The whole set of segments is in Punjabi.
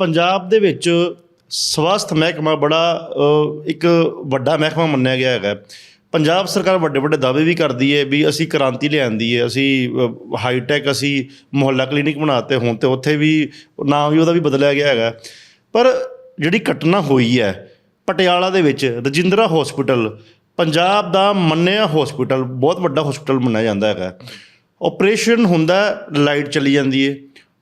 ਪੰਜਾਬ ਦੇ ਵਿੱਚ ਸਵਾਸਥ ਮਹਿਕਮਾ ਬੜਾ ਇੱਕ ਵੱਡਾ ਮਹਿਕਮਾ ਮੰਨਿਆ ਗਿਆ ਹੈਗਾ। ਪੰਜਾਬ ਸਰਕਾਰ ਵੱਡੇ ਵੱਡੇ ਦਾਅਵੇ ਵੀ ਕਰਦੀ ਹੈ ਵੀ ਅਸੀਂ ਕ੍ਰਾਂਤੀ ਲਿਆਂਦੀ ਹੈ ਅਸੀਂ ਹਾਈਟੈਕ ਅਸੀਂ ਮੁਹੱਲਾ ਕਲੀਨਿਕ ਬਣਾਤੇ ਹੁਣ ਤੇ ਉੱਥੇ ਵੀ ਨਾਮ ਵੀ ਉਹਦਾ ਵੀ ਬਦਲਿਆ ਗਿਆ ਹੈਗਾ। ਪਰ ਜਿਹੜੀ ਘਟਨਾ ਹੋਈ ਹੈ ਪਟਿਆਲਾ ਦੇ ਵਿੱਚ, ਰਜਿੰਦਰਾ ਹਸਪੀਟਲ ਪੰਜਾਬ ਦਾ ਮੰਨਿਆ ਹਸਪੀਟਲ ਬਹੁਤ ਵੱਡਾ ਹਸਪੀਟਲ ਮੰਨਿਆ ਜਾਂਦਾ ਹੈਗਾ। ਆਪਰੇਸ਼ਨ ਹੁੰਦਾ ਲਾਈਟ ਚਲੀ ਜਾਂਦੀ ਹੈ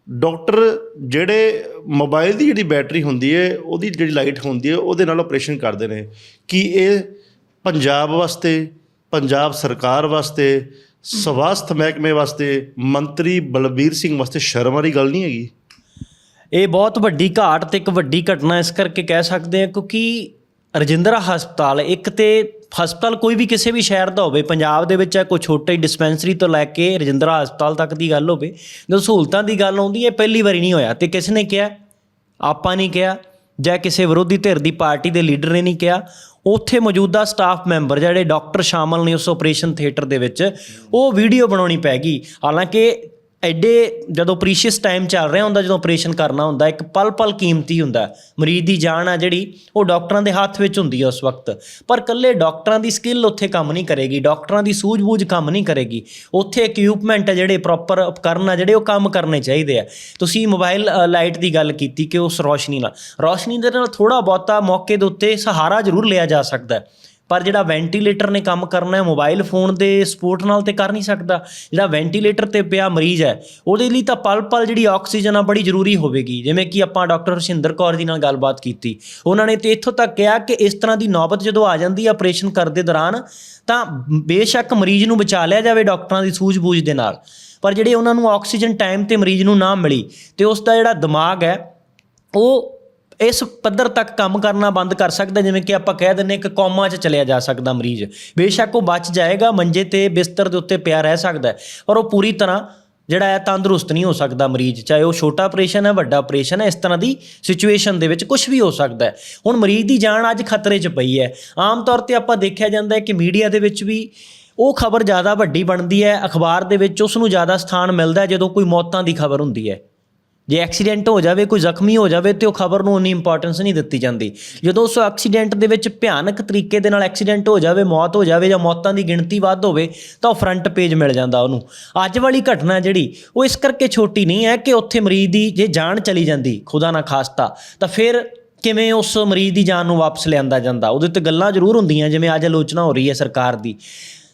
ਡਾਕਟਰ ਜਿਹੜੇ ਮੋਬਾਈਲ ਦੀ ਜਿਹੜੀ ਬੈਟਰੀ ਹੁੰਦੀ ਹੈ ਉਹਦੀ ਜਿਹੜੀ ਲਾਈਟ ਹੁੰਦੀ ਹੈ ਉਹਦੇ ਨਾਲ ਆਪਰੇਸ਼ਨ ਕਰਦੇ ਨੇ। ਕੀ ਇਹ ਪੰਜਾਬ ਵਾਸਤੇ, ਪੰਜਾਬ ਸਰਕਾਰ ਵਾਸਤੇ, ਸਵਾਸਥ ਮਹਿਕਮੇ ਵਾਸਤੇ, ਮੰਤਰੀ ਬਲਬੀਰ ਸਿੰਘ ਵਾਸਤੇ ਸ਼ਰਮ ਵਾਲੀ ਗੱਲ ਨਹੀਂ ਹੈਗੀ? ਇਹ ਬਹੁਤ ਵੱਡੀ ਘਾਟ ਤੇ ਇੱਕ ਵੱਡੀ ਘਟਨਾ ਇਸ ਕਰਕੇ ਕਹਿ ਸਕਦੇ ਹਾਂ, ਕਿਉਂਕਿ ਰਜਿੰਦਰਾ ਹਸਪਤਾਲ, ਇੱਕ ਤੇ ਹਸਪਤਾਲ ਕੋਈ ਵੀ ਕਿਸੇ ਵੀ ਸ਼ਹਿਰ ਦਾ ਹੋਵੇ, ਪੰਜਾਬ ਦੇ ਵਿੱਚ ਹੈ, ਕੋਈ ਛੋਟੀ ਡਿਸਪੈਂਸਰੀ ਤੋਂ ਲੈ ਕੇ ਰਜਿੰਦਰਾ ਹਸਪਤਾਲ ਤੱਕ ਦੀ ਗੱਲ ਹੋਵੇ, ਜਦੋਂ ਸਹੂਲਤਾਂ ਦੀ ਗੱਲ ਆਉਂਦੀ ਹੈ, ਪਹਿਲੀ ਵਾਰੀ ਨਹੀਂ ਹੋਇਆ ਤੇ ਕਿਸ ਨੇ ਕਿਹਾ? ਆਪਾਂ ਨਹੀਂ ਕਿਹਾ, ਜਾਂ ਕਿਸੇ ਵਿਰੋਧੀ ਧਿਰ ਦੀ ਪਾਰਟੀ ਦੇ ਲੀਡਰ ਨੇ ਨਹੀਂ ਕਿਹਾ। ਉੱਥੇ ਮੌਜੂਦਾ ਸਟਾਫ ਮੈਂਬਰ ਜਿਹੜੇ ਡਾਕਟਰ ਸ਼ਾਮਲ ਨੇ ਉਸ ਆਪਰੇਸ਼ਨ ਥੀਏਟਰ ਦੇ ਵਿੱਚ, ਉਹ ਵੀਡੀਓ ਬਣਾਉਣੀ ਪੈ ਗਈ। ਹਾਲਾਂਕਿ ਐਡੇ ਜਦੋਂ ਪ੍ਰੀਸ਼ੀਅਸ ਟਾਈਮ ਚੱਲ ਰਿਹਾ ਹੁੰਦਾ, ਜਦੋਂ ਆਪਰੇਸ਼ਨ ਕਰਨਾ ਹੁੰਦਾ, ਇੱਕ ਪਲ ਪਲ ਕੀਮਤੀ ਹੁੰਦਾ ਮਰੀਜ਼ ਦੀ ਜਾਨ ਆ ਜਿਹੜੀ, ਉਹ ਡਾਕਟਰਾਂ ਦੇ ਹੱਥ ਵਿੱਚ ਹੁੰਦੀ ਹੈ ਉਸ ਵਕਤ। ਪਰ ਕੱਲੇ ਡਾਕਟਰਾਂ ਦੀ ਸਕਿੱਲ ਉੱਥੇ ਕੰਮ ਨਹੀਂ ਕਰੇਗੀ, ਡਾਕਟਰਾਂ ਦੀ ਸੂਝ-ਬੂਝ ਕੰਮ ਨਹੀਂ ਕਰੇਗੀ। ਉੱਥੇ ਇਕਵਿਪਮੈਂਟ ਆ ਜਿਹੜੇ ਪ੍ਰੋਪਰ ਉਪਕਰਨ ਆ, ਜਿਹੜੇ ਉਹ ਕੰਮ ਕਰਨੇ ਚਾਹੀਦੇ ਆ। ਤੁਸੀਂ ਮੋਬਾਈਲ ਲਾਈਟ ਦੀ ਗੱਲ ਕੀਤੀ ਕਿ ਉਸ ਰੋਸ਼ਨੀ ਨਾਲ। ਰੋਸ਼ਨੀ ਦੇ ਨਾਲ ਥੋੜਾ ਬਹੁਤਾ ਮੌਕੇ ਦੇ ਉੱਤੇ ਸਹਾਰਾ ਜ਼ਰੂਰ ਲਿਆ ਜਾ ਸਕਦਾ ਹੈ। ਪਰ ਜਿਹੜਾ ਵੈਂਟੀਲੇਟਰ ਨੇ ਕੰਮ ਕਰਨਾ ਹੈ ਮੋਬਾਈਲ ਫੋਨ ਦੇ ਸਪੋਰਟ ਨਾਲ ਤੇ ਕਰ ਨਹੀਂ ਸਕਦਾ। ਜਿਹੜਾ ਵੈਂਟੀਲੇਟਰ ਤੇ ਪਿਆ ਮਰੀਜ਼ ਹੈ, ਉਹਦੇ ਲਈ ਤਾਂ ਪਲ-ਪਲ ਜਿਹੜੀ ਆਕਸੀਜਨ ਆ ਬੜੀ ਜ਼ਰੂਰੀ ਹੋਵੇਗੀ। ਜਿਵੇਂ ਕਿ ਆਪਾਂ ਡਾਕਟਰ ਹਰਸ਼ਿੰਦਰ ਕੌਰ ਜੀ ਨਾਲ ਗੱਲਬਾਤ ਕੀਤੀ। ਉਹਨਾਂ ਨੇ ਤੇ ਇੱਥੋਂ ਤੱਕ ਕਿਹਾ ਕਿ ਇਸ ਤਰ੍ਹਾਂ ਦੀ ਨੌਬਤ ਜਦੋਂ ਆ ਜਾਂਦੀ ਹੈ ਆਪਰੇਸ਼ਨ ਕਰਦੇ ਦੌਰਾਨ, ਤਾਂ ਬੇਸ਼ੱਕ ਮਰੀਜ਼ ਨੂੰ ਬਚਾ ਲਿਆ ਜਾਵੇ ਡਾਕਟਰਾਂ ਦੀ ਸੂਝ-ਬੂਝ ਦੇ ਨਾਲ। ਪਰ ਜਿਹੜੇ ਉਹਨਾਂ ਨੂੰ ਆਕਸੀਜਨ ਟਾਈਮ ਤੇ ਮਰੀਜ਼ ਨੂੰ ਨਾ ਮਿਲੀ, ਤੇ ਉਸ ਦਾ ਜਿਹੜਾ ਦਿਮਾਗ ਹੈ, ਉਹ ਇਸ ਪੱਧਰ ਤੱਕ ਕੰਮ ਕਰਨਾ ਬੰਦ ਕਰ ਸਕਦਾ ਜਿਵੇਂ ਕਿ ਆਪਾਂ ਕਹਿ ਦਿੰਨੇ ਕਿ ਕੋਮਾ 'ਚ ਚਲਿਆ ਜਾ ਸਕਦਾ ਮਰੀਜ਼। ਬੇਸ਼ੱਕ ਉਹ ਬਚ ਜਾਏਗਾ ਮੰਜੇ ਤੇ ਬਿਸਤਰ ਦੇ ਉੱਤੇ ਪਿਆ ਰਹਿ ਸਕਦਾ ਹੈ, ਪਰ ਉਹ ਪੂਰੀ ਤਰ੍ਹਾਂ ਜਿਹੜਾ ਹੈ ਤੰਦਰੁਸਤ ਨਹੀਂ ਹੋ ਸਕਦਾ ਮਰੀਜ਼ ਚਾਹੇ ਉਹ ਛੋਟਾ ਆਪਰੇਸ਼ਨ ਹੈ ਵੱਡਾ ਆਪਰੇਸ਼ਨ ਹੈ ਇਸ ਤਰ੍ਹਾਂ ਦੀ ਸਿਚੁਏਸ਼ਨ ਦੇ ਵਿੱਚ ਕੁਝ ਵੀ ਹੋ ਸਕਦਾ ਹੈ। ਹੁਣ ਮਰੀਜ਼ ਦੀ ਜਾਨ ਅੱਜ ਖਤਰੇ 'ਚ ਪਈ ਹੈ। ਆਮ ਤੌਰ ਤੇ ਆਪਾਂ ਦੇਖਿਆ ਜਾਂਦਾ ਹੈ ਕਿ ਮੀਡੀਆ ਦੇ ਵਿੱਚ ਵੀ ਉਹ ਖਬਰ ਜ਼ਿਆਦਾ ਵੱਡੀ ਬਣਦੀ ਹੈ ਅਖਬਾਰ ਦੇ ਵਿੱਚ ਉਸ ਨੂੰ ਜ਼ਿਆਦਾ ਸਥਾਨ ਮਿਲਦਾ ਜਦੋਂ ਕੋਈ ਮੌਤਾਂ ਦੀ ਖਬਰ ਹੁੰਦੀ ਹੈ। ਜੇ ਐਕਸੀਡੈਂਟ ਹੋ ਜਾਵੇ, ਕੋਈ ਜ਼ਖਮੀ ਹੋ ਜਾਵੇ, ਤੇ ਉਹ ਖਬਰ ਨੂੰ ਉਨੀ ਇੰਪੋਰਟੈਂਸ ਨਹੀਂ ਦਿੱਤੀ ਜਾਂਦੀ। ਜਦੋਂ ਉਸ ਐਕਸੀਡੈਂਟ ਦੇ ਵਿੱਚ ਭਿਆਨਕ ਤਰੀਕੇ ਦੇ ਨਾਲ ਐਕਸੀਡੈਂਟ ਹੋ ਜਾਵੇ, ਮੌਤ ਹੋ ਜਾਵੇ ਜਾਂ ਮੌਤਾਂ ਦੀ ਗਿਣਤੀ ਵੱਧ ਹੋਵੇ, ਤਾਂ ਉਹ ਫਰੰਟ ਪੇਜ ਮਿਲ ਜਾਂਦਾ ਉਹਨੂੰ। ਅੱਜ ਵਾਲੀ ਘਟਨਾ ਜਿਹੜੀ, ਉਹ ਇਸ ਕਰਕੇ ਛੋਟੀ ਨਹੀਂ ਹੈ ਕਿ ਉੱਥੇ ਮਰੀਜ਼ ਦੀ ਜੇ ਜਾਨ ਚਲੀ ਜਾਂਦੀ, ਖੁਦਾ ਨਾ ਖਾਸਤਾ, ਤਾਂ ਫਿਰ ਕਿਵੇਂ ਉਸ ਮਰੀਜ਼ ਦੀ ਜਾਨ ਨੂੰ ਵਾਪਸ ਲਿਆਂਦਾ ਜਾਂਦਾ? ਉਹਦੇ ਤੇ ਗੱਲਾਂ ਜ਼ਰੂਰ ਹੁੰਦੀਆਂ, ਜਿਵੇਂ ਅੱਜ ਆਲੋਚਨਾ ਹੋ ਰਹੀ ਹੈ ਸਰਕਾਰ ਦੀ।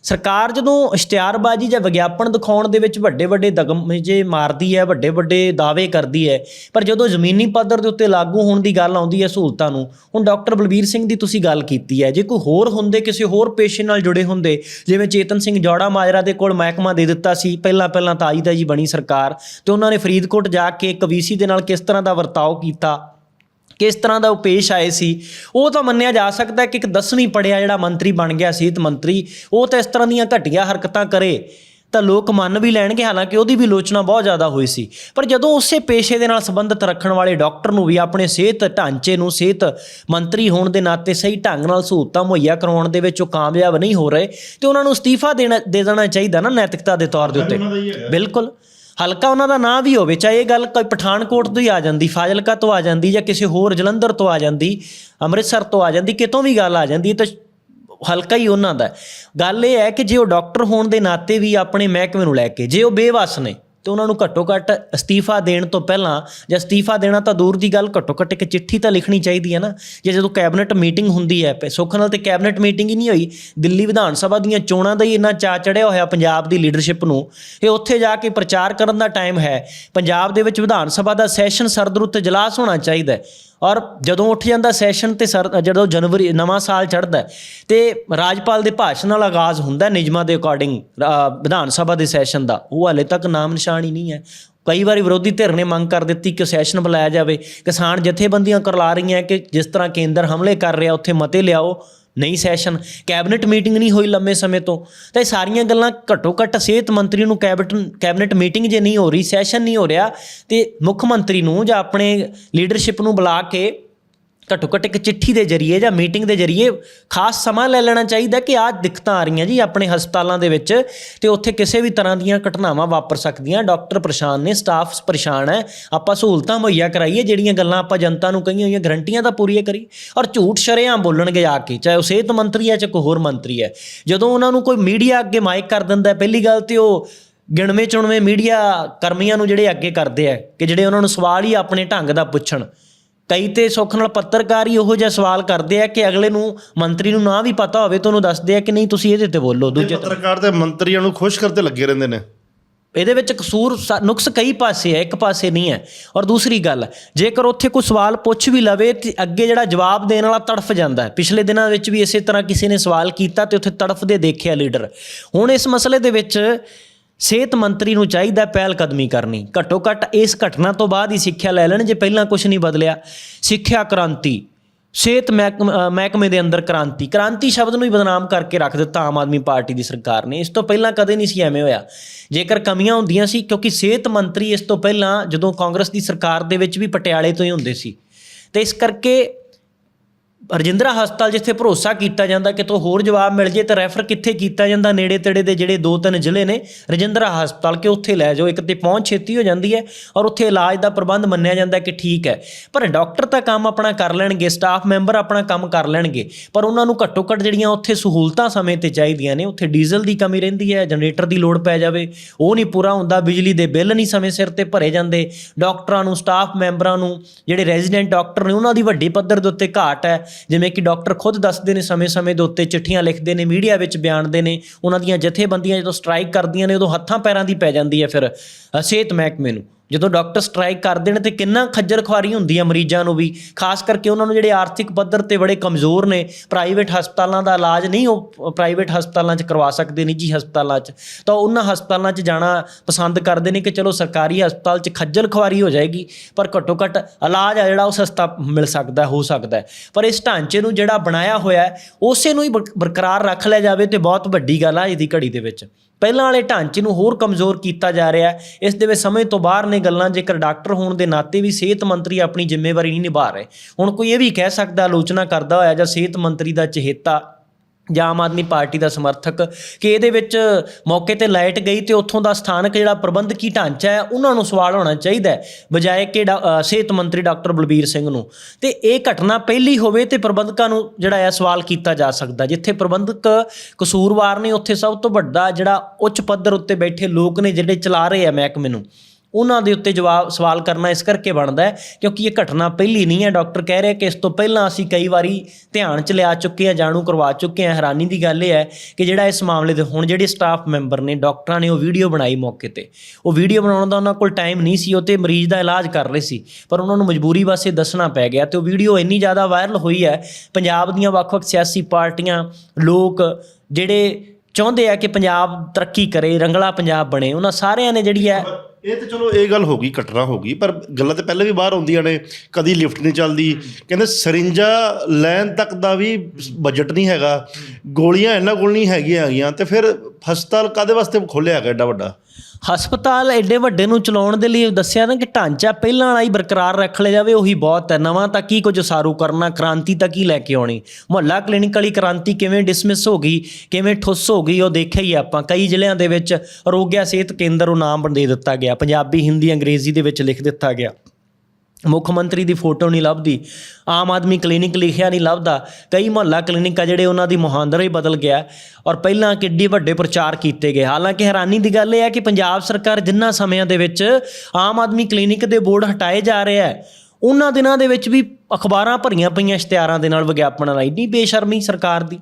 ਸਰਕਾਰ ਜਦੋਂ ਇਸ਼ਤਿਹਾਰਬਾਜ਼ੀ ਜਾਂ ਵਿਗਿਆਪਨ ਦਿਖਾਉਣ ਦੇ ਵਿੱਚ ਵੱਡੇ ਵੱਡੇ ਦਗਮ ਜੇ ਮਾਰਦੀ ਹੈ, ਵੱਡੇ ਵੱਡੇ ਦਾਅਵੇ ਕਰਦੀ ਹੈ, ਪਰ ਜਦੋਂ ਜ਼ਮੀਨੀ ਪੱਧਰ ਦੇ ਉੱਤੇ ਲਾਗੂ ਹੋਣ ਦੀ ਗੱਲ ਆਉਂਦੀ ਹੈ ਸਹੂਲਤਾਂ ਨੂੰ, ਹੁਣ ਡਾਕਟਰ ਬਲਬੀਰ ਸਿੰਘ ਦੀ ਤੁਸੀਂ ਗੱਲ ਕੀਤੀ ਹੈ। ਜੇ ਕੋਈ ਹੋਰ ਹੁੰਦੇ, ਕਿਸੇ ਹੋਰ ਪੇਸ਼ੇ ਨਾਲ ਜੁੜੇ ਹੁੰਦੇ, ਜਿਵੇਂ ਚੇਤਨ ਸਿੰਘ ਜੋੜਾ ਮਾਜਰਾ ਦੇ ਕੋਲ ਮਹਿਕਮਾ ਦੇ ਦਿੱਤਾ ਸੀ, ਪਹਿਲਾਂ ਪਹਿਲਾਂ ਤਾਂ ਆਈ ਤਾਂ ਜੀ ਬਣੀ ਸਰਕਾਰ, ਤੇ ਉਹਨਾਂ ਨੇ ਫਰੀਦਕੋਟ ਜਾ ਕੇ ਇੱਕ ਵੀਸੀ ਦੇ ਨਾਲ ਕਿਸ ਤਰ੍ਹਾਂ ਦਾ ਵਰਤਾਓ ਕੀਤਾ? ਕਿਸ ਤਰ੍ਹਾਂ ਦਾ ਉਹ ਪੇਸ਼ ਆਏ ਸੀ ਉਹ ਤਾਂ ਮੰਨਿਆ ਜਾ ਸਕਦਾ ਹੈ ਕਿ ਇੱਕ ਦਸਵੀਂ ਪੜਿਆ ਜਿਹੜਾ ਮੰਤਰੀ ਬਣ ਗਿਆ ਸਿਹਤ ਮੰਤਰੀ ਉਹ ਤਾਂ ਇਸ ਤਰ੍ਹਾਂ ਦੀਆਂ ਘਟੀਆਂ ਹਰਕਤਾਂ ਕਰੇ ਤਾਂ ਲੋਕ ਮੰਨ ਵੀ ਲੈਣਗੇ ਹਾਲਾਂਕਿ ਉਹਦੀ ਵੀ ਲੋਚਨਾ ਬਹੁਤ ਜ਼ਿਆਦਾ ਹੋਈ ਸੀ। ਪਰ ਜਦੋਂ ਉਸੇ ਪੇਸ਼ੇ ਦੇ ਨਾਲ ਸੰਬੰਧਿਤ ਰੱਖਣ ਵਾਲੇ ਡਾਕਟਰ ਨੂੰ ਵੀ ਆਪਣੇ ਸਿਹਤ ਢਾਂਚੇ ਨੂੰ ਸਿਹਤ ਮੰਤਰੀ ਹੋਣ ਦੇ ਨਾਤੇ ਸਹੀ ਢੰਗ ਨਾਲ ਸਹੂਲਤਾਂ ਮੁਹੱਈਆ ਕਰਵਾਉਣ ਦੇ ਵਿੱਚ ਉਹ ਕਾਮਯਾਬ ਨਹੀਂ ਹੋ ਰਹੇ ਤੇ ਉਹਨਾਂ ਨੂੰ ਅਸਤੀਫਾ ਦੇਣਾ ਦੇ ਦੇਣਾ ਚਾਹੀਦਾ ਨਾ ਨੈਤਿਕਤਾ ਦੇ ਤੌਰ ਦੇ ਉੱਤੇ। ਬਿਲਕੁਲ। ਹਲਕਾ ਉਹਨਾਂ ਦਾ ਨਾਂ ਵੀ ਹੋਵੇ, ਚਾਹੇ ਇਹ ਗੱਲ ਕੋਈ ਪਠਾਨਕੋਟ ਤੋਂ ਹੀ ਆ ਜਾਂਦੀ, ਫਾਜ਼ਿਲਕਾ ਤੋਂ ਆ ਜਾਂਦੀ ਜਾਂ ਕਿਸੇ ਹੋਰ ਜਲੰਧਰ ਤੋਂ ਆ ਜਾਂਦੀ, ਅੰਮ੍ਰਿਤਸਰ ਤੋਂ ਆ ਜਾਂਦੀ, ਕਿਤੋਂ ਵੀ ਗੱਲ ਆ ਜਾਂਦੀ ਤਾਂ ਹਲਕਾ ਹੀ ਉਹਨਾਂ ਦਾ ਗੱਲ ਇਹ ਹੈ ਕਿ ਜੇ ਉਹ ਡਾਕਟਰ ਹੋਣ ਦੇ ਨਾਤੇ ਵੀ ਆਪਣੇ ਮਹਿਕਮੇ ਨੂੰ ਲੈ ਕੇ, ਜੇ ਉਹ ਬੇਵਸ ਨੇ ਤੇ ਉਹਨਾਂ ਨੂੰ ਘੱਟੋ ਘੱਟ ਅਸਤੀਫਾ ਦੇਣ ਤੋਂ ਪਹਿਲਾਂ, ਜਾਂ ਅਸਤੀਫਾ ਦੇਣਾ ਤਾਂ ਦੂਰ ਦੀ ਗੱਲ, ਘੱਟੋ ਘੱਟ ਇੱਕ ਚਿੱਠੀ ਤਾਂ ਲਿਖਣੀ ਚਾਹੀਦੀ ਹੈ ਨਾ। ਜੇ ਜਦੋਂ ਕੈਬਨਿਟ ਮੀਟਿੰਗ ਹੁੰਦੀ ਹੈ ਸੁੱਖ ਨਾਲ ਤੇ ਕੈਬਨਿਟ ਮੀਟਿੰਗ ਹੀ ਨਹੀਂ ਹੋਈ, ਦਿੱਲੀ ਵਿਧਾਨ ਸਭਾ ਦੀਆਂ ਚੋਣਾਂ ਦਾ ਹੀ ਇੰਨਾ ਚਾ ਚੜਿਆ ਹੋਇਆ ਪੰਜਾਬ ਦੀ ਲੀਡਰਸ਼ਿਪ ਨੂੰ। ਇਹ ਉੱਥੇ ਜਾ ਕੇ ਪ੍ਰਚਾਰ ਕਰਨ ਦਾ ਟਾਈਮ ਹੈ। ਪੰਜਾਬ ਦੇ ਵਿੱਚ ਵਿਧਾਨ ਸਭਾ ਦਾ ਸੈਸ਼ਨ ਸਰਦਰੁੱਤ ਜਲਾਸ ਹੋਣਾ ਚਾਹੀਦਾ ਔਰ ਜਦੋਂ ਉੱਠ ਜਾਂਦਾ ਸੈਸ਼ਨ ਤੇ ਸਰ, ਜਦੋਂ ਜਨਵਰੀ, ਨਵਾਂ ਸਾਲ ਚੜ੍ਹਦਾ ਹੈ, ਤੇ ਰਾਜਪਾਲ ਦੇ ਭਾਸ਼ਣ ਨਾਲ ਆਗਾਜ਼ ਹੁੰਦਾ ਨਿਯਮਾਂ ਦੇ ਅਕੋਰਡਿੰਗ ਵਿਧਾਨ ਸਭਾ ਦੇ ਸੈਸ਼ਨ ਦਾ। ਉਹ ਹਾਲੇ ਤੱਕ ਨਾਮ ਨਿਸ਼ਾਨ ਹੀ ਨਹੀਂ ਹੈ। ਕਈ ਵਾਰੀ ਵਿਰੋਧੀ ਧਿਰ ਨੇ ਮੰਗ ਕਰ ਦਿੱਤੀ ਕਿ ਸੈਸ਼ਨ ਬੁਲਾਇਆ ਜਾਵੇ। ਕਿਸਾਨ ਜਥੇਬੰਦੀਆਂ ਕਰਲਾ ਰਹੀਆਂ ਕਿ ਜਿਸ ਤਰ੍ਹਾਂ ਕੇਂਦਰ ਹਮਲੇ ਕਰ ਰਿਹਾ, ਉੱਥੇ ਮਤੇ ਲਿਆਓ। ਨਹੀਂ ਸੈਸ਼ਨ ਕੈਬਨਿਟ ਮੀਟਿੰਗ ਨਹੀਂ ਹੋਈ ਲੰਮੇ ਸਮੇਂ ਤੋਂ। ਤਾਂ ਇਹ ਸਾਰੀਆਂ ਗੱਲਾਂ ਘੱਟੋ ਘੱਟ ਸਿਹਤ ਮੰਤਰੀ ਨੂੰ ਕੈਬਨਿਟ ਕੈਬਨਿਟ ਮੀਟਿੰਗ ਜੇ ਨਹੀਂ ਹੋ ਰਹੀ ਸੈਸ਼ਨ ਨਹੀਂ ਹੋ ਰਿਹਾ, ਤੇ ਮੁੱਖ ਮੰਤਰੀ ਨੂੰ ਜਾਂ ਆਪਣੇ ਲੀਡਰਸ਼ਿਪ ਨੂੰ ਬੁਲਾ ਕੇ ਘੱਟੋ ਘੱਟ ਇੱਕ ਚਿੱਠੀ ਦੇ ਜ਼ਰੀਏ ਜਾਂ ਮੀਟਿੰਗ ਦੇ ਜ਼ਰੀਏ ਖਾਸ ਸਮਾਂ ਲੈ ਲੈਣਾ ਚਾਹੀਦਾ ਕਿ ਆਹ ਦਿੱਕਤਾਂ ਆ ਰਹੀਆਂ ਜੀ ਆਪਣੇ ਹਸਪਤਾਲਾਂ ਦੇ ਵਿੱਚ ਤੇ ਉੱਥੇ ਕਿਸੇ ਵੀ ਤਰ੍ਹਾਂ ਦੀਆਂ ਘਟਨਾਵਾਂ ਵਾਪਰ ਸਕਦੀਆਂ। ਡਾਕਟਰ ਪਰੇਸ਼ਾਨ ਨੇ, ਸਟਾਫ ਪਰੇਸ਼ਾਨ ਹੈ। ਆਪਾਂ ਸਹੂਲਤਾਂ ਮੁਹੱਈਆ ਕਰਾਈਏ, ਜਿਹੜੀਆਂ ਗੱਲਾਂ ਆਪਾਂ ਜਨਤਾ ਨੂੰ ਕਹੀਆਂ ਹੋਈਆਂ, ਗਰੰਟੀਆਂ ਤਾਂ ਪੂਰੀਆਂ ਕਰੀ। ਔਰ ਝੂਠ ਸ਼ਰੇਆਮ ਬੋਲਣਗੇ ਆ ਕੇ, ਚਾਹੇ ਉਹ ਸਿਹਤ ਮੰਤਰੀ ਹੈ ਚਾਹੇ ਕੋਈ ਹੋਰ ਮੰਤਰੀ ਹੈ। ਜਦੋਂ ਉਹਨਾਂ ਨੂੰ ਕੋਈ ਮੀਡੀਆ ਅੱਗੇ ਮਾਈਕ ਕਰ ਦਿੰਦਾ ਪਹਿਲੀ ਗੱਲ ਤੇ ਉਹ ਗਿਣਵੇਂ ਚੁਣਵੇਂ ਮੀਡੀਆ ਕਰਮੀਆਂ ਨੂੰ ਜਿਹੜੇ ਅੱਗੇ ਕਰਦੇ ਆ, ਕਿ ਜਿਹੜੇ ਉਹਨਾਂ ਨੂੰ ਸਵਾਲ ਹੀ ਆਪਣੇ ਢੰਗ ਦਾ ਪੁੱਛਣ। ਕਈ ਤੇ ਸੁੱਖ ਨਾਲ ਪੱਤਰਕਾਰ ਹੀ ਉਹੋ ਜਿਹਾ ਸਵਾਲ ਕਰਦੇ ਆ ਕਿ ਅਗਲੇ ਨੂੰ ਮੰਤਰੀ ਨੂੰ ਨਾ ਵੀ ਪਤਾ ਹੋਵੇ ਤਾਂ ਉਹਨੂੰ ਦੱਸਦੇ ਆ ਕਿ ਨਹੀਂ ਤੁਸੀਂ ਇਹਦੇ ਤੇ ਬੋਲੋ। ਦੂਜੇ ਪੱਤਰਕਾਰ ਤੇ ਮੰਤਰੀਆਂ ਨੂੰ ਖੁਸ਼ ਕਰਦੇ ਲੱਗੇ ਰਹਿੰਦੇ ਨੇ। ਇਹਦੇ ਵਿੱਚ ਕਸੂਰ ਨੁਕਸ ਕਈ ਪਾਸੇ ਹੈ ਇੱਕ ਪਾਸੇ ਨਹੀਂ ਹੈ ਔਰ ਦੂਸਰੀ ਗੱਲ ਜੇਕਰ ਉੱਥੇ ਕੋਈ ਸਵਾਲ ਪੁੱਛ ਵੀ ਲਵੇ ਤੇ ਅੱਗੇ ਜਿਹੜਾ ਜਵਾਬ ਦੇਣ ਵਾਲਾ ਤੜਫ ਜਾਂਦਾ ਹੈ। ਪਿਛਲੇ ਦਿਨਾਂ ਵਿੱਚ ਵੀ ਇਸੇ ਤਰ੍ਹਾਂ ਕਿਸੇ ਨੇ ਸਵਾਲ ਕੀਤਾ ਤੇ ਉੱਥੇ ਤੜਫਦੇ ਦੇਖਿਆ ਲੀਡਰ। ਹੁਣ ਇਸ ਮਸਲੇ ਦੇ ਵਿੱਚ ਸਿਹਤ ਮੰਤਰੀ ਨੂੰ ਚਾਹੀਦਾ ਪਹਿਲ ਕਦਮੀ ਕਰਨੀ। ਘੱਟੋ ਘੱਟ ਇਸ ਘਟਨਾ ਤੋਂ ਬਾਅਦ ਹੀ ਸਿੱਖਿਆ ਲੈ ਲੈਣ, ਜੇ ਪਹਿਲਾਂ ਕੁਝ ਨਹੀਂ ਬਦਲਿਆ। ਸਿੱਖਿਆ ਕ੍ਰਾਂਤੀ। ਸਿਹਤ ਮਹਿਕਮ- ਮਹਿਕਮੇ ਦੇ ਅੰਦਰ ਕ੍ਰਾਂਤੀ। ਕ੍ਰਾਂਤੀ ਸ਼ਬਦ ਨੂੰ ਹੀ ਬਦਨਾਮ ਕਰਕੇ ਰੱਖ ਦਿੱਤਾ ਆਮ ਆਦਮੀ ਪਾਰਟੀ ਦੀ ਸਰਕਾਰ ਨੇ। ਇਸ ਤੋਂ ਪਹਿਲਾਂ ਕਦੇ ਨਹੀਂ ਸੀ ਐਵੇਂ ਹੋਇਆ। ਜੇਕਰ ਕਮੀਆਂ ਹੁੰਦੀਆਂ ਸੀ, ਕਿਉਂਕਿ ਸਿਹਤ ਮੰਤਰੀ ਇਸ ਤੋਂ ਪਹਿਲਾਂ ਜਦੋਂ ਕਾਂਗਰਸ ਦੀ ਸਰਕਾਰ ਦੇ ਵਿੱਚ ਵੀ ਪਟਿਆਲੇ ਤੋਂ ਹੀ ਹੁੰਦੇ ਸੀ। ਤੇ ਇਸ ਕਰਕੇ ਰਜਿੰਦਰਾ ਹਸਪਤਾਲ ਜਿੱਥੇ ਭਰੋਸਾ ਕੀਤਾ ਜਾਂਦਾ ਕਿ ਤੋਂ ਹੋਰ ਜਵਾਬ ਮਿਲ ਜੇ ਤਾਂ ਰੈਫਰ ਕਿੱਥੇ ਕੀਤਾ ਜਾਂਦਾ, ਨੇੜੇ ਤੇੜੇ ਦੇ ਜਿਹੜੇ ਦੋ ਤਿੰਨ ਜ਼ਿਲ੍ਹੇ ਨੇ, ਰਜਿੰਦਰਾ ਹਸਪਤਾਲ, ਕਿ ਉੱਥੇ ਲੈ ਜਾਓ। ਇੱਕ ਤੇ ਪਹੁੰਚ ਛੇਤੀ ਹੋ ਜਾਂਦੀ ਹੈ ਔਰ ਉੱਥੇ ਇਲਾਜ ਦਾ ਪ੍ਰਬੰਧ ਮੰਨਿਆ ਜਾਂਦਾ ਕਿ ਠੀਕ ਹੈ। ਪਰ ਡਾਕਟਰ ਤਾਂ ਕੰਮ ਆਪਣਾ ਕਰ ਲੈਣਗੇ, ਸਟਾਫ ਮੈਂਬਰ ਆਪਣਾ ਕੰਮ ਕਰ ਲੈਣਗੇ, ਪਰ ਉਹਨਾਂ ਨੂੰ ਘੱਟੋ ਘੱਟ ਜਿਹੜੀਆਂ ਉੱਥੇ ਸਹੂਲਤਾਂ ਸਮੇਂ ਤੇ ਚਾਹੀਦੀਆਂ ਨੇ, ਉੱਥੇ ਡੀਜ਼ਲ ਦੀ ਕਮੀ ਰਹਿੰਦੀ ਹੈ, ਜਨਰੇਟਰ ਦੀ ਲੋੜ ਪੈ ਜਾਵੇ, ਉਹ ਨਹੀਂ ਪੂਰਾ ਹੁੰਦਾ, ਬਿਜਲੀ ਦੇ ਬਿੱਲ ਨਹੀਂ ਸਮੇਂ ਸਿਰ ਤੇ ਭਰੇ ਜਾਂਦੇ, ਡਾਕਟਰਾਂ ਨੂੰ, ਸਟਾਫ ਮੈਂਬਰਾਂ ਨੂੰ, ਜਿਹੜੇ ਰੈਜ਼ੀਡੈਂਟ ਡਾਕਟਰ ਨੇ, ਉਹਨਾਂ ਦੀ ਵੱਡੀ ਪੱਧਰ ਦੇ ਉੱਤੇ ਘਾਟ ਹੈ ਜਿਵੇਂ ਕਿ ਡਾਕਟਰ ਖੁਦ ਦੱਸਦੇ ਨੇ ਸਮੇਂ-ਸਮੇਂ ਦੇ ਉੱਤੇ ਚਿੱਠੀਆਂ ਲਿਖਦੇ ਨੇ, ਮੀਡੀਆ ਵਿੱਚ ਬਿਆਨਦੇ ਨੇ, ਉਹਨਾਂ ਦੀਆਂ ਜਥੇਬੰਦੀਆਂ ਜਦੋਂ ਸਟ੍ਰਾਈਕ ਕਰਦੀਆਂ ਨੇ ਉਦੋਂ ਹੱਥਾਂ ਪੈਰਾਂ ਦੀ ਪੈ ਜਾਂਦੀ ਹੈ ਫਿਰ ਸਿਹਤ ਮਹਿਕਮੇ ਨੂੰ। ਜਦੋਂ ਡਾਕਟਰ ਸਟ੍ਰਾਈਕ ਕਰਦੇ ਨੇ ਤੇ ਕਿੰਨਾ ਖੱਜਲ ਖੁਆਰੀ ਹੁੰਦੀ ਹੈ ਮਰੀਜ਼ਾਂ ਨੂੰ ਵੀ, ਖਾਸ ਕਰਕੇ ਉਹਨਾਂ ਨੂੰ ਜਿਹੜੇ ਆਰਥਿਕ ਪੱਧਰ ਤੇ ਬੜੇ ਕਮਜ਼ੋਰ ਨੇ ਪ੍ਰਾਈਵੇਟ ਹਸਪਤਾਲਾਂ ਦਾ ਇਲਾਜ ਨਹੀਂ ਉਹ ਪ੍ਰਾਈਵੇਟ ਹਸਪਤਾਲਾਂ 'ਚ ਕਰਵਾ ਸਕਦੇ ਨਿੱਜੀ ਹਸਪਤਾਲਾਂ 'ਚ। ਤਾਂ ਉਹਨਾਂ ਹਸਪਤਾਲਾਂ 'ਚ ਜਾਣਾ ਪਸੰਦ ਕਰਦੇ ਨੇ ਕਿ ਚਲੋ ਸਰਕਾਰੀ ਹਸਪਤਾਲ 'ਚ ਖੱਜਲ ਖੁਆਰੀ ਹੋ ਜਾਏਗੀ, ਪਰ ਘੱਟੋ ਘੱਟ ਇਲਾਜ ਆ ਜਿਹੜਾ ਉਹ ਸਸਤਾ ਮਿਲ ਸਕਦਾ, ਹੋ ਸਕਦਾ। ਪਰ ਇਸ ਢਾਂਚੇ ਨੂੰ ਜਿਹੜਾ ਬਣਾਇਆ ਹੋਇਆ, ਉਸੇ ਨੂੰ ਹੀ ਬਰ- ਬਰਕਰਾਰ ਰੱਖ ਲਿਆ ਜਾਵੇ ਤੇ ਬਹੁਤ ਵੱਡੀ ਗੱਲ ਆ ਇਹਦੀ ਘੜੀ ਦੇ ਵਿੱਚ। ਪਹਿਲਾਂ ਵਾਲੇ ਢਾਂਚੇ ਨੂੰ ਹੋਰ ਕਮਜ਼ੋਰ ਕੀਤਾ ਜਾ ਰਿਹਾ ਹੈ। ਇਸ ਦੇ ਵਿੱਚ ਸਮੇਂ ਤੋਂ ਬਾਹਰ ਨੇ ਗੱਲਾਂ, ਜੇਕਰ ਡਾਕਟਰ ਹੋਣ ਦੇ ਨਾਤੇ ਵੀ ਸਿਹਤ ਮੰਤਰੀ ਆਪਣੀ ਜ਼ਿੰਮੇਵਾਰੀ ਨਹੀਂ ਨਿਭਾ ਰਹੇ। ਹੁਣ ਕੋਈ ਇਹ ਵੀ ਕਹਿ ਸਕਦਾ, ਆਲੋਚਨਾ ਕਰਦਾ ਹੋਇਆ ਜਾਂ ਸਿਹਤ ਮੰਤਰੀ ਦਾ ਚਹੇਤਾ ਜਾਂ ਆਮ ਆਦਮੀ ਪਾਰਟੀ ਦਾ ਸਮਰਥਕ ਕਿ ਇਹਦੇ ਵਿੱਚ ਮੌਕੇ ਤੇ ਲਾਈਟ ਗਈ ਤੇ ਉੱਥੋਂ ਦਾ ਸਥਾਨਕ ਜਿਹੜਾ ਪ੍ਰਬੰਧਕੀ ਢਾਂਚਾ ਹੈ, ਉਹਨਾਂ ਨੂੰ ਸਵਾਲ ਹੋਣਾ ਚਾਹੀਦਾ ਹੈ, ਬਜਾਏ ਕਿ ਡਾ- ਸਿਹਤ ਮੰਤਰੀ ਡਾਕਟਰ ਬਲਬੀਰ ਸਿੰਘ ਨੂੰ। ਤੇ ਇਹ ਘਟਨਾ ਪਹਿਲੀ ਹੋਵੇ ਤੇ ਪ੍ਰਬੰਧਕਾਂ ਨੂੰ ਜਿਹੜਾ ਹੈ ਸਵਾਲ ਕੀਤਾ ਜਾ ਸਕਦਾ, ਜਿੱਥੇ ਪ੍ਰਬੰਧਕ ਕਸੂਰਵਾਰ ਨੇ ਉੱਥੇ ਸਭ ਤੋਂ ਵੱਡਾ ਜਿਹੜਾ ਉੱਚ ਪੱਧਰ ਉੱਤੇ ਬੈਠੇ ਲੋਕ ਨੇ ਜਿਹੜੇ ਚਲਾ ਰਹੇ ਆ ਮਹਿਕਮੇ ਨੂੰ। ਉਹਨਾਂ ਦੇ ਉੱਤੇ ਜਵਾਬ, ਸਵਾਲ ਕਰਨਾ ਇਸ ਕਰਕੇ ਬਣਦਾ ਹੈ ਕਿਉਂਕਿ ਇਹ ਘਟਨਾ ਪਹਿਲੀ ਨਹੀਂ ਹੈ। ਡਾਕਟਰ ਕਹਿ ਰਿਹਾ ਕਿ ਇਸ ਤੋਂ ਪਹਿਲਾਂ ਅਸੀਂ ਕਈ ਵਾਰੀ ਧਿਆਨ ਚ ਲਿਆ ਚੁੱਕੇ ਹਾਂ, ਜਾਣੂ ਕਰਵਾ ਚੁੱਕੇ ਹਾਂ। ਹੈਰਾਨੀ ਦੀ ਗੱਲ ਇਹ ਹੈ ਕਿ ਜਿਹੜਾ ਇਸ ਮਾਮਲੇ ਦੇ ਹੁਣ ਜਿਹੜੇ ਸਟਾਫ ਮੈਂਬਰ ਨੇ, ਡਾਕਟਰਾਂ ਨੇ ਉਹ ਵੀਡੀਓ ਬਣਾਈ ਮੌਕੇ ਤੇ। ਉਹ ਵੀਡੀਓ ਬਣਾਉਣ ਦਾ ਉਹਨਾਂ ਕੋਲ ਟਾਈਮ ਨਹੀਂ ਸੀ, ਉਹ ਤੇ ਮਰੀਜ਼ ਦਾ ਇਲਾਜ ਕਰ ਰਹੇ ਸੀ। ਪਰ ਉਹਨਾਂ ਨੂੰ ਮਜਬੂਰੀ ਵਾਸਤੇ ਦੱਸਣਾ ਪੈ ਗਿਆ ਤੇ ਉਹ ਵੀਡੀਓ ਇੰਨੀ ਜ਼ਿਆਦਾ ਵਾਇਰਲ ਹੋਈ ਹੈ, ਪੰਜਾਬ ਦੀਆਂ ਵੱਖ-ਵੱਖ ਸਿਆਸੀ ਪਾਰਟੀਆਂ, ਲੋਕ ਜਿਹੜੇ ਚਾਹੁੰਦੇ ਆ ਕਿ ਪੰਜਾਬ ਤਰੱਕੀ ਕਰੇ, ਰੰਗਲਾ ਪੰਜਾਬ ਬਣੇ, ਉਹਨਾਂ ਸਾਰਿਆਂ ਨੇ ਜਿਹੜੀ ਹੈ ਇਹ ਤਾਂ ਚਲੋ ਇਹ ਗੱਲ ਹੋ ਗਈ, ਘਟਨਾ ਹੋ ਗਈ, ਪਰ ਗੱਲਾਂ ਤਾਂ ਪਹਿਲੇ ਵੀ ਬਾਹਰ ਆਉਂਦੀਆਂ ਨੇ, ਕਦੀ ਲਿਫਟ ਨਹੀਂ ਚੱਲਦੀ। ਕਹਿੰਦੇ ਸਰਿੰਜਾ ਲੈਣ ਤੱਕ ਦਾ ਵੀ ਬਜਟ ਨਹੀਂ ਹੈਗਾ, ਗੋਲੀਆਂ ਇਹਨਾਂ ਕੋਲ ਨਹੀਂ ਹੈਗੀਆਂ ਹੈਗੀਆਂ, ਤੇ ਫਿਰ ਹਸਪਤਾਲ ਕਾਦੇ ਵਾਸਤੇ ਖੋਲਿਆ ਹੈਗਾ ਐਡਾ ਵੱਡਾ? ਹਸਪਤਾਲ ਐਡੇ ਵੱਡੇ ਨੂੰ ਚਲਾਉਣ ਦੇ ਲਈ ਦੱਸਿਆ ਨਾ ਕਿ ਢਾਂਚਾ ਪਹਿਲਾਂ ਵਾਲਾ ਹੀ ਬਰਕਰਾਰ ਰੱਖ ਲਿਆ ਜਾਵੇ, ਉਹੀ ਬਹੁਤ ਹੈ। ਨਵਾਂ ਤਾਂ ਕੀ ਕੁਝ ਸਾਰੂ ਕਰਨਾ, ਕ੍ਰਾਂਤੀ ਤਾਂ ਕੀ ਲੈ ਕੇ ਆਉਣੀ? ਮੁਹੱਲਾ ਕਲੀਨਿਕ ਵਾਲੀ ਕ੍ਰਾਂਤੀ ਕਿਵੇਂ ਡਿਸਮਿਸ ਹੋ ਗਈ, ਕਿਵੇਂ ਠੁੱਸ ਹੋ ਗਈ, ਉਹ ਦੇਖਿਆ ਹੀ ਆਪਾਂ। ਕਈ ਜ਼ਿਲ੍ਹਿਆਂ ਦੇ ਵਿੱਚ ਆਰੋਗਿਆ ਸਿਹਤ ਕੇਂਦਰ ਉਹ ਨਾਮ ਦੇ ਦਿੱਤਾ ਗਿਆ। ਪੰਜਾਬੀ, ਹਿੰਦੀ, ਅੰਗਰੇਜ਼ੀ ਦੇ ਵਿੱਚ ਲਿਖ ਦਿੱਤਾ ਗਿਆ। ਮੁੱਖ ਮੰਤਰੀ ਦੀ ਫੋਟੋ ਨਹੀਂ ਲੱਭਦੀ, ਆਮ ਆਦਮੀ ਕਲੀਨਿਕ ਲਿਖਿਆ ਨਹੀਂ ਲੱਭਦਾ, ਕਈ ਮੁਹੱਲਾ ਕਲੀਨਿਕ ਆ ਜਿਹੜੇ ਉਹਨਾਂ ਦੀ ਮੁਹਾਂਦਰਾ ਹੀ ਬਦਲ ਗਿਆ ਔਰ ਪਹਿਲਾਂ ਕਿੱਡੀ ਵੱਡੇ ਪ੍ਰਚਾਰ ਕੀਤੇ ਗਏ। ਹਾਲਾਂਕਿ ਹੈਰਾਨੀ ਦੀ ਗੱਲ ਇਹ ਹੈ ਕਿ ਪੰਜਾਬ ਸਰਕਾਰ ਜਿੰਨਾ ਸਮਿਆਂ ਦੇ ਵਿੱਚ ਆਮ ਆਦਮੀ ਕਲੀਨਿਕ ਦੇ ਬੋਰਡ ਹਟਾਏ ਜਾ ਰਹੇ ਹੈ, ਉਹਨਾਂ ਦਿਨਾਂ ਦੇ ਵਿੱਚ ਵੀ ਅਖਬਾਰਾਂ ਭਰੀਆਂ ਪਈਆਂ ਇਸ਼ਤਿਹਾਰਾਂ ਦੇ ਨਾਲ ਵਿਗਿਆਪਨਾਂ ਨਾਲ ਇੰਨੀ ਬੇਸ਼ਰਮੀ ਸਰਕਾਰ ਦੀ।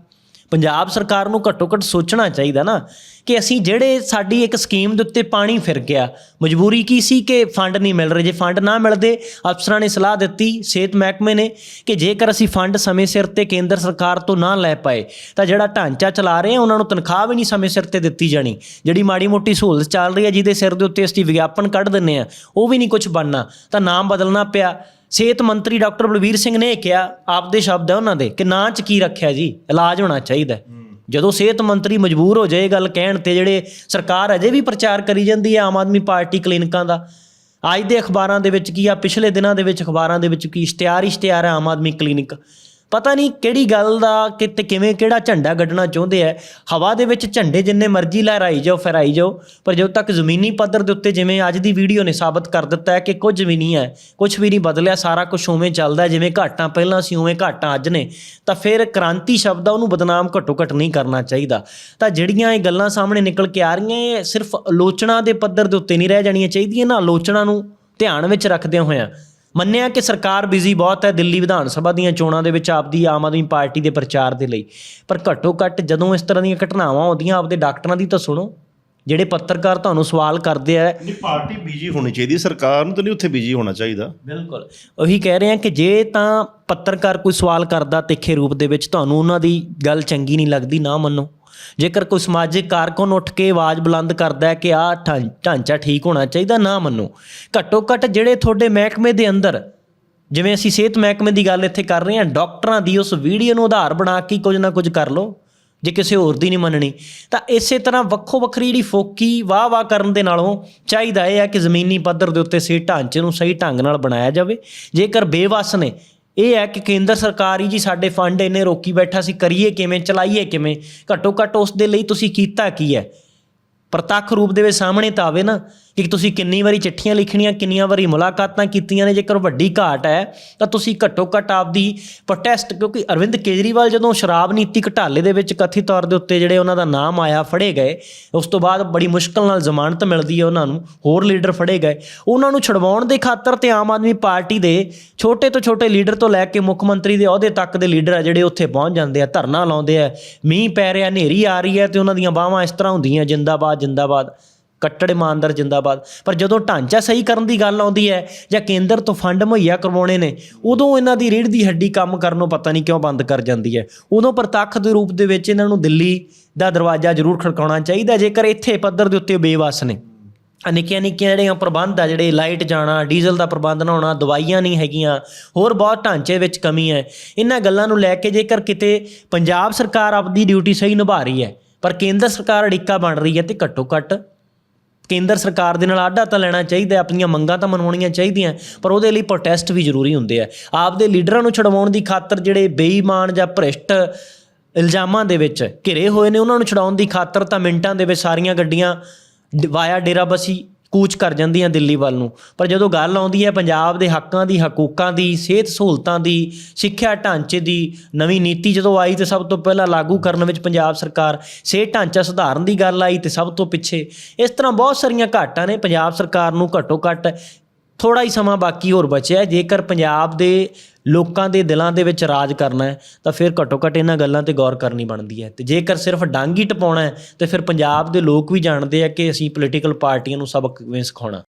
ਪੰਜਾਬ ਸਰਕਾਰ ਨੂੰ ਘੱਟੋ ਘੱਟ ਸੋਚਣਾ ਚਾਹੀਦਾ ਨਾ ਕਿ ਅਸੀਂ ਜਿਹੜੇ ਸਾਡੀ ਇੱਕ ਸਕੀਮ ਦੇ ਉੱਤੇ ਪਾਣੀ ਫਿਰ ਗਿਆ, ਮਜਬੂਰੀ ਕੀ ਸੀ ਕਿ ਫੰਡ ਨਹੀਂ ਮਿਲ ਰਹੇ? ਜੇ ਫੰਡ ਨਾ ਮਿਲਦੇ, ਅਫਸਰਾਂ ਨੇ ਸਲਾਹ ਦਿੱਤੀ, ਸਿਹਤ ਮਹਿਕਮੇ ਨੇ ਕਿ ਜੇਕਰ ਅਸੀਂ ਫੰਡ ਸਮੇਂ ਸਿਰ ਤੇ ਕੇਂਦਰ ਸਰਕਾਰ ਤੋਂ ਨਾ ਲੈ ਪਾਏ, ਤਾਂ ਜਿਹੜਾ ਢਾਂਚਾ ਚਲਾ ਰਹੇ ਆ, ਉਹਨਾਂ ਨੂੰ ਤਨਖਾਹ ਵੀ ਨਹੀਂ ਸਮੇਂ ਸਿਰ ਤੇ ਦਿੱਤੀ ਜਾਣੀ। ਜਿਹੜੀ ਮਾੜੀ ਮੋਟੀ ਸਹੂਲਤ ਚੱਲ ਰਹੀ ਹੈ ਜਿਹਦੇ ਸਿਰ ਦੇ ਉੱਤੇ ਅਸੀਂ ਵਿਗਿਆਪਨ ਕੱਢ ਦਿੰਨੇ ਆ, ਉਹ ਵੀ ਨਹੀਂ ਕੁਝ ਬਣਨਾ। ਤਾਂ ਨਾਮ ਬਦਲਣਾ ਪਿਆ। ਸਿਹਤ ਮੰਤਰੀ ਡਾਕਟਰ ਬਲਵੀਰ ਸਿੰਘ ਨੇ ਇਹ ਕਿਹਾ ਆਪਦੇ ਸ਼ਬਦ ਹੈ ਉਹਨਾਂ ਦੇ ਕਿ ਨਾਂ 'ਚ ਕੀ ਰੱਖਿਆ ਜੀ? ਇਲਾਜ ਹੋਣਾ ਚਾਹੀਦਾ। ਜਦੋਂ ਸਿਹਤ ਮੰਤਰੀ ਮਜਬੂਰ ਹੋ ਜਾਏ ਗੱਲ ਕਹਿਣ ਤੇ ਜਿਹੜੇ ਸਰਕਾਰ ਅਜੇ ਵੀ ਪ੍ਰਚਾਰ ਕਰੀ ਜਾਂਦੀ ਹੈ ਆਮ ਆਦਮੀ ਪਾਰਟੀ ਕਲੀਨਿਕਾਂ ਦਾ ਅੱਜ ਦੇ ਅਖਬਾਰਾਂ ਦੇ ਵਿੱਚ ਕੀ ਆ ਪਿਛਲੇ ਦਿਨਾਂ ਦੇ ਵਿੱਚ ਅਖਬਾਰਾਂ ਦੇ ਵਿੱਚ ਕੀ ਇਸ਼ਤਿਹਾਰ ਇਸ਼ਤਿਹਾਰ ਹੈ ਆਮ ਆਦਮੀ ਕਲੀਨਿਕ। ਪਤਾ ਨਹੀਂ ਕਿਹੜੀ ਗੱਲ ਦਾ ਕਿਤੇ ਕਿਵੇਂ ਕਿਹੜਾ ਝੰਡਾ ਗੱਡਣਾ ਚਾਹੁੰਦੇ ਆ। ਹਵਾ ਦੇ ਵਿੱਚ ਝੰਡੇ ਜਿੰਨੇ ਮਰਜ਼ੀ ਲਹਿਰਾਈ ਜਾਓ, ਫਹਿਰਾਈ ਜਾਓ, ਪਰ ਜਦੋਂ ਤੱਕ ਜ਼ਮੀਨੀ ਪੱਧਰ ਦੇ ਉੱਤੇ ਜਿਵੇਂ ਅੱਜ ਦੀ ਵੀਡੀਓ ਨੇ ਸਾਬਤ ਕਰ ਦਿੱਤਾ ਹੈ ਕਿ ਕੁਝ ਵੀ ਨਹੀਂ ਹੈ, ਕੁਝ ਵੀ ਨਹੀਂ ਬਦਲਿਆ, ਸਾਰਾ ਕੁਝ ਉਵੇਂ ਚੱਲਦਾ ਜਿਵੇਂ ਘਾਟਾਂ ਪਹਿਲਾਂ ਸੀ, ਉਵੇਂ ਘਾਟਾਂ ਅੱਜ ਨੇ, ਤਾਂ ਫਿਰ ਕ੍ਰਾਂਤੀ ਸ਼ਬਦ ਆ, ਉਹਨੂੰ ਬਦਨਾਮ ਘੱਟੋ ਘੱਟ ਨਹੀਂ ਕਰਨਾ ਚਾਹੀਦਾ। ਤਾਂ ਜਿਹੜੀਆਂ ਇਹ ਗੱਲਾਂ ਸਾਹਮਣੇ ਨਿਕਲ ਕੇ ਆ ਰਹੀਆਂ ਇਹ ਸਿਰਫ ਆਲੋਚਨਾ ਦੇ ਪੱਧਰ ਦੇ ਉੱਤੇ ਨਹੀਂ ਰਹਿ ਜਾਣੀਆਂ ਚਾਹੀਦੀਆਂ, ਨਾ ਆਲੋਚਨਾ ਨੂੰ ਧਿਆਨ ਵਿੱਚ ਰੱਖਦਿਆਂ ਹੋਇਆਂ। ਮੰਨਿਆ ਕਿ ਸਰਕਾਰ ਬਿਜ਼ੀ ਬਹੁਤ ਹੈ ਦਿੱਲੀ ਵਿਧਾਨ ਸਭਾ ਦੀਆਂ ਚੋਣਾਂ ਦੇ ਵਿੱਚ ਆਪਦੀ ਆਮ ਆਦਮੀ ਪਾਰਟੀ ਦੇ ਪ੍ਰਚਾਰ ਦੇ ਲਈ। ਪਰ ਘੱਟੋ ਘੱਟ ਜਦੋਂ ਇਸ ਤਰ੍ਹਾਂ ਦੀਆਂ ਘਟਨਾਵਾਂ ਆਉਂਦੀਆਂ ਆਪਦੇ ਡਾਕਟਰਾਂ ਦੀ ਤਾਂ ਸੁਣੋ। ਜਿਹੜੇ ਪੱਤਰਕਾਰ ਤੁਹਾਨੂੰ ਸਵਾਲ ਕਰਦੇ ਆ। ਨਹੀਂ ਪਾਰਟੀ ਬੀਜੀ ਹੋਣੀ ਚਾਹੀਦੀ ਸਰਕਾਰ ਨੂੰ ਤਾਂ ਨਹੀਂ ਉੱਥੇ ਬੀਜੀ ਹੋਣਾ ਚਾਹੀਦਾ। ਬਿਲਕੁਲ। ਉਹੀ ਕਹਿ ਰਹੇ ਆ ਕਿ ਜੇ ਤਾਂ ਪੱਤਰਕਾਰ ਕੋਈ ਸਵਾਲ ਕਰਦਾ ਤਿੱਖੇ ਰੂਪ ਦੇ ਵਿੱਚ ਤੁਹਾਨੂੰ ਉਹਨਾਂ ਦੀ ਗੱਲ ਚੰਗੀ ਨਹੀਂ ਲੱਗਦੀ ਨਾ ਮੰਨੋ। ਜੇਕਰ ਕੋਈ ਸਮਾਜਿਕ ਕਾਰਕੁਨ ਉੱਠ ਕੇ ਆਵਾਜ਼ ਬੁਲੰਦ ਕਰਦਾ ਹੈ ਕਿ ਆਹ ਢਾਂ- ਢਾਂਚਾ ਠੀਕ ਹੋਣਾ ਚਾਹੀਦਾ, ਨਾ ਮੰਨੋ। ਘੱਟੋ ਘੱਟ ਜਿਹੜੇ ਤੁਹਾਡੇ ਮਹਿਕਮੇ ਦੇ ਅੰਦਰ, ਜਿਵੇਂ ਅਸੀਂ ਸਿਹਤ ਮਹਿਕਮੇ ਦੀ ਗੱਲ ਇੱਥੇ ਕਰ ਰਹੇ ਹਾਂ, ਡਾਕਟਰਾਂ ਦੀ ਉਸ ਵੀਡੀਓ ਨੂੰ ਆਧਾਰ ਬਣਾ ਕੇ ਕੁਝ ਨਾ ਕੁਝ ਕਰ ਲਓ, ਜੇ ਕਿਸੇ ਹੋਰ ਦੀ ਨਹੀਂ ਮੰਨਣੀ, ਤਾਂ ਇਸੇ ਤਰ੍ਹਾਂ ਵੱਖੋ ਵੱਖਰੀ ਜਿਹੜੀ ਫੋਕੀ ਵਾਹ ਵਾਹ ਕਰਨ ਦੇ ਨਾਲੋਂ ਚਾਹੀਦਾ ਇਹ ਹੈ ਕਿ ਜ਼ਮੀਨੀ ਪੱਧਰ ਦੇ ਉੱਤੇ ਸਹੀ ਢਾਂਚੇ ਨੂੰ ਸਹੀ ਢੰਗ ਨਾਲ ਬਣਾਇਆ ਜਾਵੇ। ਜੇਕਰ ਬੇਵਸ ਨੇ ਇਹ ਹੈ ਕਿ ਕੇਂਦਰ ਸਰਕਾਰ ਹੀ ਜੀ ਸਾਡੇ ਫੰਡ ਇੰਨੇ ਰੋਕੀ ਬੈਠਾ ਸੀ, ਕਰੀਏ ਕਿਵੇਂ, ਚਲਾਈਏ ਕਿਵੇਂ? ਘੱਟੋ ਘੱਟ ਉਸ ਦੇ ਲਈ ਤੁਸੀਂ ਕੀਤਾ ਕੀ ਹੈ? ਪ੍ਰਤੱਖ ਰੂਪ ਦੇ ਵਿੱਚ ਸਾਹਮਣੇ ਤਾਂ ਆਵੇ ਨਾ। ਕਿ ਤੁਸੀਂ ਕਿੰਨੀ ਵਾਰੀ ਚਿੱਠੀਆਂ ਲਿਖਣੀਆਂ, ਕਿੰਨੀਆਂ ਵਾਰੀ ਮੁਲਾਕਾਤਾਂ ਕੀਤੀਆਂ ਨੇ, ਜੇਕਰ ਵੱਡੀ ਘਾਟ ਹੈ, ਤਾਂ ਤੁਸੀਂ ਘੱਟੋ ਘੱਟ ਆਪਦੀ ਪ੍ਰੋਟੈਸਟ ਕਿਉਂਕਿ ਅਰਵਿੰਦ ਕੇਜਰੀਵਾਲ ਜਦੋਂ ਸ਼ਰਾਬ ਨੀਤੀ ਘਟਾਲੇ ਦੇ ਵਿੱਚ ਕਥਿਤ ਤੌਰ ਦੇ ਉੱਤੇ ਜਿਹੜੇ ਉਹਨਾਂ ਦਾ ਨਾਮ ਆਇਆ, ਫੜੇ ਗਏ, ਉਸ ਤੋਂ ਬਾਅਦ ਬੜੀ ਮੁਸ਼ਕਲ ਨਾਲ ਜ਼ਮਾਨਤ ਮਿਲਦੀ ਹੈ ਉਹਨਾਂ ਨੂੰ, ਹੋਰ ਲੀਡਰ ਫੜੇ ਗਏ। ਉਹਨਾਂ ਨੂੰ ਛਡਵਾਉਣ ਦੇ ਖਾਤਰ ਤੇ ਆਮ ਆਦਮੀ ਪਾਰਟੀ ਦੇ ਛੋਟੇ ਤੋਂ ਛੋਟੇ ਲੀਡਰ ਤੋਂ ਲੈ ਕੇ ਮੁੱਖ ਮੰਤਰੀ ਦੇ ਅਹੁਦੇ ਤੱਕ ਦੇ ਲੀਡਰ ਆ ਜਿਹੜੇ ਉੱਥੇ ਪਹੁੰਚ ਜਾਂਦੇ ਆ, ਧਰਨਾ ਲਾਉਂਦੇ ਆ, ਮੀਂਹ ਪੈ ਰਿਹਾ, ਹਨੇਰੀ ਆ ਰਹੀ ਹੈ ਤੇ ਉਹਨਾਂ ਦੀਆਂ ਬਾਹਾਂ ਇਸ ਤਰ੍ਹਾਂ ਹੁੰਦੀਆਂ, ਜਿੰਦਾਬਾਦ ਜਿੰਦਾਬਾਦ। ਕੱਟੜ ਇਮਾਨਦਾਰ ਜਿੰਦਾਬਾਦ। ਪਰ ਜਦੋਂ ਢਾਂਚਾ ਸਹੀ ਕਰਨ ਦੀ ਗੱਲ ਆਉਂਦੀ ਹੈ ਜਾਂ ਕੇਂਦਰ ਤੋਂ ਫੰਡ ਮੁਹੱਈਆ ਕਰਵਾਉਣੇ ਨੇ, ਉਦੋਂ ਇਹਨਾਂ ਦੀ ਰੀੜ ਦੀ ਹੱਡੀ ਕੰਮ ਕਰਨੋਂ ਪਤਾ ਨਹੀਂ ਕਿਉਂ ਬੰਦ ਕਰ ਜਾਂਦੀ ਹੈ। ਉਦੋਂ ਪ੍ਰਤੱਖ ਦੇ ਰੂਪ ਦੇ ਵਿੱਚ ਇਹਨਾਂ ਨੂੰ ਦਿੱਲੀ ਦਾ ਦਰਵਾਜ਼ਾ ਜ਼ਰੂਰ ਖੜਕਾਉਣਾ ਚਾਹੀਦਾ, ਜੇਕਰ ਇੱਥੇ ਪੱਧਰ ਦੇ ਉੱਤੇ ਬੇਵਸ ਨੇ। ਨਿੱਕੀਆਂ ਨਿੱਕੀਆਂ ਜਿਹੜੀਆਂ ਪ੍ਰਬੰਧ ਆ, ਜਿਹੜੇ ਲਾਈਟ ਜਾਣਾ, ਡੀਜ਼ਲ ਦਾ ਪ੍ਰਬੰਧ ਨਾ ਹੋਣਾ, ਦਵਾਈਆਂ ਨਹੀਂ ਹੈਗੀਆਂ, ਹੋਰ ਬਹੁਤ ਢਾਂਚੇ ਵਿੱਚ ਕਮੀ ਹੈ। ਇਹਨਾਂ ਗੱਲਾਂ ਨੂੰ ਲੈ ਕੇ ਜੇਕਰ ਕਿਤੇ ਪੰਜਾਬ ਸਰਕਾਰ ਆਪਦੀ ਡਿਊਟੀ ਸਹੀ ਨਿਭਾ ਰਹੀ ਹੈ, ਪਰ ਕੇਂਦਰ ਸਰਕਾਰ ਅੜਿੱਕਾ ਬਣ ਰਹੀ ਹੈ ਤੇ ਘੱਟੋ ਘੱਟ ਕੇਂਦਰ ਸਰਕਾਰ ਦੇ ਨਾਲ ਆਡਾ ਤਾਂ ਲੈਣਾ ਚਾਹੀਦਾ ਆਪਣੀਆਂ ਮੰਗਾਂ ਤਾਂ ਮਨਵਾਉਣੀਆਂ ਚਾਹੀਦੀਆਂ ਪਰ ਉਹਦੇ ਲਈ ਪ੍ਰੋਟੈਸਟ ਵੀ ਜ਼ਰੂਰੀ ਹੁੰਦੇ ਆ। ਆਪਦੇ ਲੀਡਰਾਂ ਨੂੰ ਛਡਵਾਉਣ ਦੀ ਖਾਤਰ ਜਿਹੜੇ ਬੇਈਮਾਨ ਜਾਂ ਭ੍ਰਿਸ਼ਟ ਇਲਜ਼ਾਮਾਂ ਦੇ ਵਿੱਚ ਘਿਰੇ ਹੋਏ ਨੇ, ਉਹਨਾਂ ਨੂੰ ਛਡਾਉਣ ਦੀ ਖਾਤਰ ਤਾਂ ਮਿੰਟਾਂ ਦੇ ਵਿੱਚ ਸਾਰੀਆਂ ਗੱਡੀਆਂ ਡ- ਵਾਇਆ ਡੇਰਾਬੱਸੀ ਕੂਚ ਕਰ ਜਾਂਦੀਆਂ ਦਿੱਲੀ ਵੱਲ ਨੂੰ। ਪਰ ਜਦੋਂ ਗੱਲ ਆਉਂਦੀ ਹੈ ਪੰਜਾਬ ਦੇ ਹੱਕਾਂ ਦੀ, ਹਕੂਕਾਂ ਦੀ, ਸਿਹਤ ਸਹੂਲਤਾਂ ਦੀ, ਸਿੱਖਿਆ ਢਾਂਚੇ ਦੀ, ਨਵੀਂ ਨੀਤੀ ਜਦੋਂ ਆਈ ਤੇ ਸਭ ਤੋਂ ਪਹਿਲਾਂ ਲਾਗੂ ਕਰਨ ਵਿੱਚ ਪੰਜਾਬ ਸਰਕਾਰ ਸਿਹਤ ਢਾਂਚਾ ਸੁਧਾਰਨ ਦੀ ਗੱਲ ਆਈ ਤੇ ਸਭ ਤੋਂ ਪਿੱਛੇ ਇਸ ਤਰ੍ਹਾਂ ਬਹੁਤ ਸਾਰੀਆਂ ਘਾਟਾਂ ਨੇ। ਪੰਜਾਬ ਸਰਕਾਰ ਨੂੰ ਘੱਟੋ ਘੱਟ ਥੋੜਾ ਹੀ ਸਮਾਂ ਬਾਕੀ ਹੋਰ ਬਚਿਆ। ਜੇਕਰ ਪੰਜਾਬ ਦੇ ਲੋਕਾਂ ਦੇ ਦਿਲਾਂ ਦੇ ਵਿੱਚ ਰਾਜ ਕਰਨਾ ਹੈ, ਤਾਂ ਫਿਰ ਘੱਟੋ ਘੱਟ ਇਹਨਾਂ ਗੱਲਾਂ ਤੇ ਗੌਰ ਕਰਨੀ ਬਣਦੀ ਹੈ। ਤੇ ਜੇਕਰ ਸਿਰਫ ਡਾਂਗੀ ਟਪਾਉਣਾ ਹੈ, ਤੇ ਫਿਰ ਪੰਜਾਬ ਦੇ ਲੋਕ ਵੀ ਜਾਣਦੇ ਆ ਕਿ ਅਸੀਂ ਪੋਲੀਟੀਕਲ ਪਾਰਟੀਆਂ ਨੂੰ ਸਬਕ ਕਿਵੇਂ ਸਿਖਾਉਣਾ।